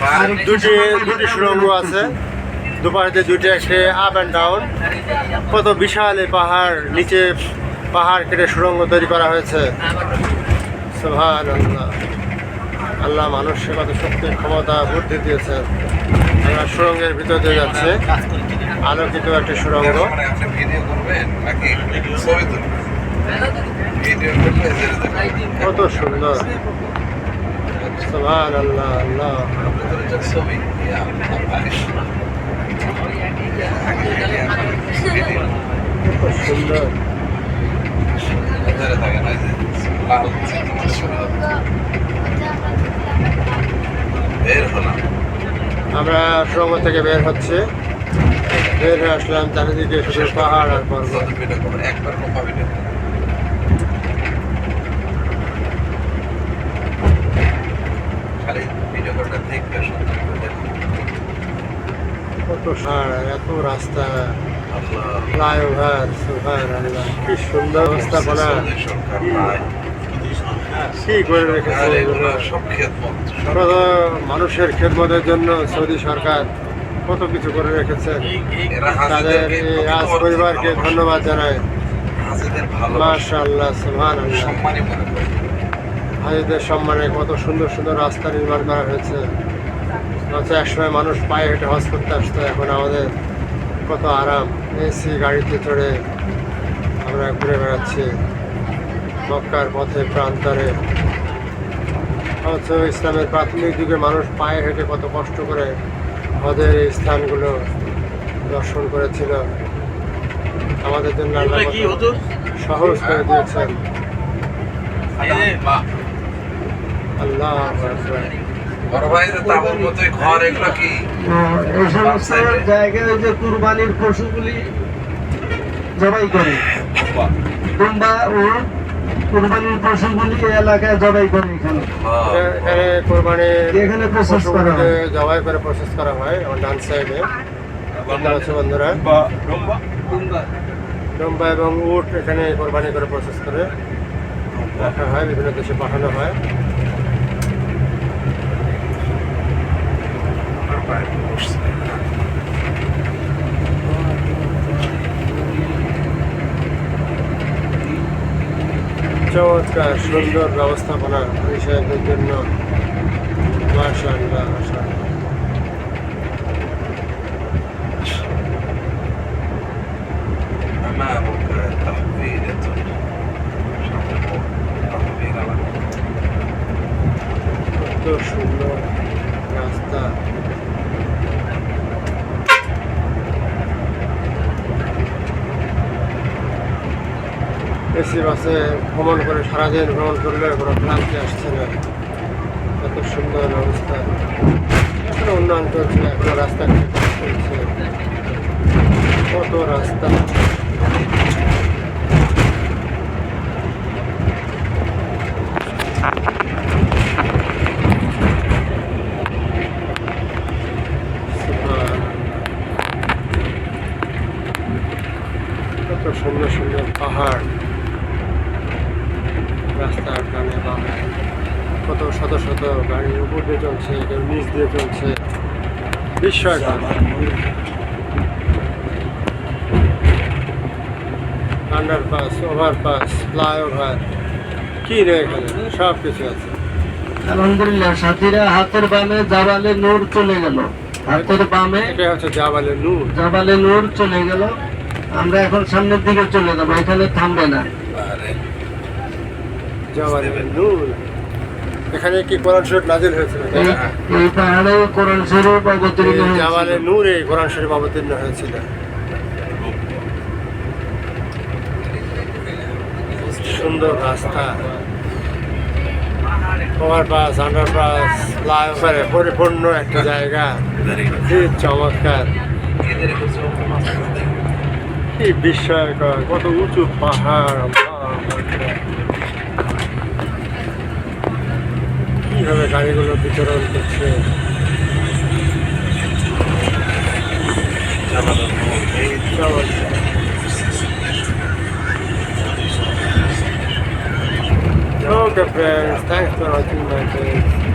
পাহাড়ের দুটি দুটি আছে। দুটি আপ কত বিশাল এই পাহাড়। নিচে পাহাড় কেটে তৈরি করা হয়েছে। আল্লাহ আল্লাহ মানুষকে কত শক্তি ক্ষমতা, বুদ্ধি দিয়েছেন আমরা সুড়ঙ্গের ভিতর দিয়ে যাচ্ছে। আলোকিত একটি সুড়ঙ্গ কত সুন্দর। সুবহান আল্লাহ। আমরা সুড়ঙ্গ থেকে বের হচ্ছে। বের হয়ে আসলাম চারিদিকে শুধু পাহাড় আর পর্বত। একবার কোপা ভিডিও করবেন। খালি ভিডিও করলে দেখবে সুন্দর করে দেখুন। এত রাস্তা কি সুন্দর করে রেখেছে মানুষের খেদমতের জন্য সৌদি সরকার কত কিছু করে রেখেছেন এরা তাদের রাজ পরিবারকে ধন্যবাদ জানায় সম্মানই হাজিদের সম্মানে কত সুন্দর সুন্দর রাস্তা নির্মাণ করা হয়েছে। অথচ একসময় মানুষ পায়ে হেঁটে হজ করতে আসতো এখন আমাদের কত আরাম। এসি গাড়িতে চড়ে আমরা ঘুরে বেড়াচ্ছি। মক্কার পথে প্রান্তরে। অথচ ইসলামের প্রাথমিক যুগে মানুষ পায়ে হেঁটে কত কষ্ট করে হজের এই স্থানগুলো দর্শন করেছিল। আমাদের জন্য আল্লাহ সহজ করে দিয়েছেন। আল্লাহ। বড় ভাই যে তাবুর মতোই ঘর এগুলো কি? এই সমস্ত জায়গায় ওই যে কুরবানির পশুগুলি জবাই করে। কিংবা ও কুরবানির পশুগুলি এই এলাকায় জবাই করে এখানে। এখানে কোরবানি এখানে প্রসেস করা হয়। জবাই করে প্রসেস করা হয় আমার ডান সাইডে। বন্ধুরা? ডম্বা এবং উট এখানে কোরবানি করে প্রসেস করে রাখা হয় বিভিন্ন দেশে পাঠানো হয়। চমৎকার সুন্দর ব্যবস্থাপনা কৃষকদের জন্য। মাসাল্লাহ মাসাল্লাহ সুন্দর রাস্তা। এসি বাসে ভ্রমণ করে সারাদিন ভ্রমণ করলে কোনো ক্লান্তি আসছে না। এত সুন্দর অবস্থা। এখনও উন্নয়ন চলছে, এখনও রাস্তা চলছে। কত রাস্তা। সুন্দর সুন্দর পাহাড়। রাস্তার ডানে বামে কত শত শত গাড়ির উপর দিয়ে চলছে কেউ নিচ দিয়ে চলছে। বিস্ময়কর। আন্ডারপাস ওভারপাস ফ্লাইওভার কি রে এখানে? সব কিছু আছে। আলহামদুলিল্লাহ সাথীরা হাতের বামে জাবালে নূর চলে গেল। হাতের বামে এটা হচ্ছে জাবালে নূর। জাবালে নূর চলে গেল। আমরা এখন সামনের দিকে চলে যাব এখানে থামবে না। এখানে কি কোরআন শরীফ নাজিল হয়েছিল এই? পাহাড়ে কোরআন শরীফ অবতীর্ণ হয়েছিল। নূরে কোরআন শরীফ অবতীর্ণ হয়েছিল। সুন্দর রাস্তা। ওভারপাস আন্ডারপাস ফ্লাইওভারে পরিপূর্ণ একটা জায়গা। কি চমৎকার। কি বিস্ময়কর কত উঁচু পাহাড় কিভাবে গাড়িগুলো বিচরণ করছে এই চমৎকার। সব Okay friends, thanks for watching my page.